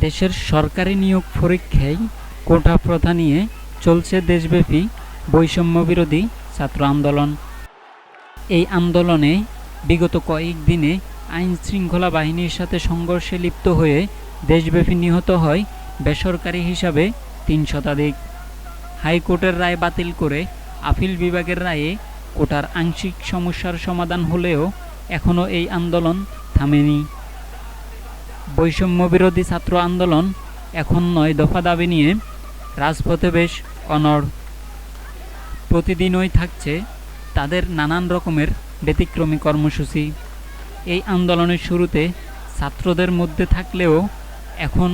দেশের সরকারি নিয়োগ পরীক্ষায় কোটা প্রথা নিয়ে চলছে দেশব্যাপী বৈষম্য বিরোধী ছাত্র আন্দোলন। এই আন্দোলনে বিগত কয়েকদিনে আইন শৃঙ্খলা বাহিনীর সাথে সংঘর্ষে লিপ্ত হয়ে দেশব্যাপী নিহত হয় বেসরকারি হিসাবে তিন শতাধিক। হাইকোর্টের রায় বাতিল করে আপিল বিভাগের রায়ে কোটার আংশিক সমস্যার সমাধান হলেও এখনও এই আন্দোলন থামেনি। বৈষম্য বিরোধী ছাত্র আন্দোলন এখন নয় দফা দাবি নিয়ে রাজপথে বেশ অনড়। প্রতিদিনই থাকছে তাদের নানান রকমের ব্যতিক্রমী কর্মসূচি। এই আন্দোলনের শুরুতে ছাত্রদের মধ্যে থাকলেও এখন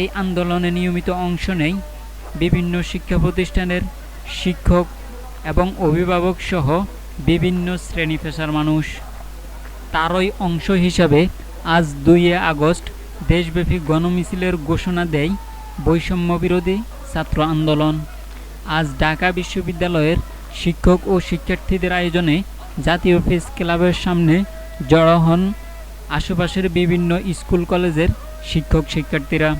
এই আন্দোলনে নিয়মিত অংশ নেই বিভিন্ন শিক্ষা প্রতিষ্ঠানের শিক্ষক এবং অভিভাবক সহ বিভিন্ন শ্রেণি পেশার মানুষ। তারই অংশ হিসাবে আজ দুইয়ে আগস্ট দেশব্যাপী গণমিছিলের ঘোষণা দেয় বৈষম্য বিরোধী ছাত্র আন্দোলন। আজ ঢাকা বিশ্ববিদ্যালয়ের শিক্ষক ও শিক্ষার্থীদের আয়োজনে জাতীয় প্রেস ক্লাবের সামনে জড়ো হন আশেপাশের বিভিন্ন স্কুল কলেজের শিক্ষক শিক্ষার্থীরা।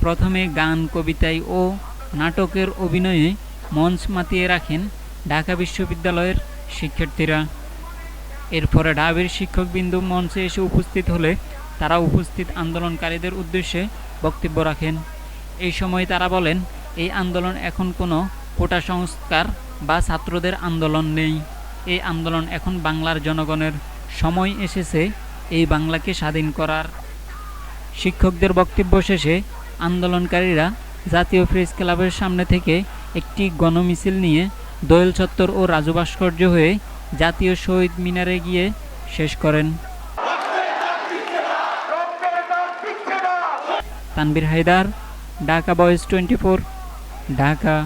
প্রথমে গান কবিতায় ও নাটকের অভিনয়ে মঞ্চ মাতিয়ে রাখেন ঢাকা বিশ্ববিদ্যালয়ের শিক্ষার্থীরা। এরপরে ঢাবির শিক্ষকবিন্দু মঞ্চে এসে উপস্থিত হলে তারা উপস্থিত আন্দোলনকারীদের উদ্দেশ্যে বক্তব্য রাখেন। এই সময় তারা বলেন, এই আন্দোলন এখন কোনো কোটা সংস্কার বা ছাত্রদের আন্দোলন নেই। এই আন্দোলন এখন বাংলার জনগণের সময় এসেছে, এই বাংলাকে স্বাধীন করার। শিক্ষকদের বক্তব্য শেষে আন্দোলনকারীরা জাতীয় প্রেস ক্লাবের সামনে থেকে একটি গণমিছিল নিয়ে দোয়েল চত্বর ও রাজু ভাস্কর্য হয়ে জাতীয় শহীদ মিনারে গিয়ে শেষ করেন। Tanvir Haider Dhaka boys twenty Dhaka.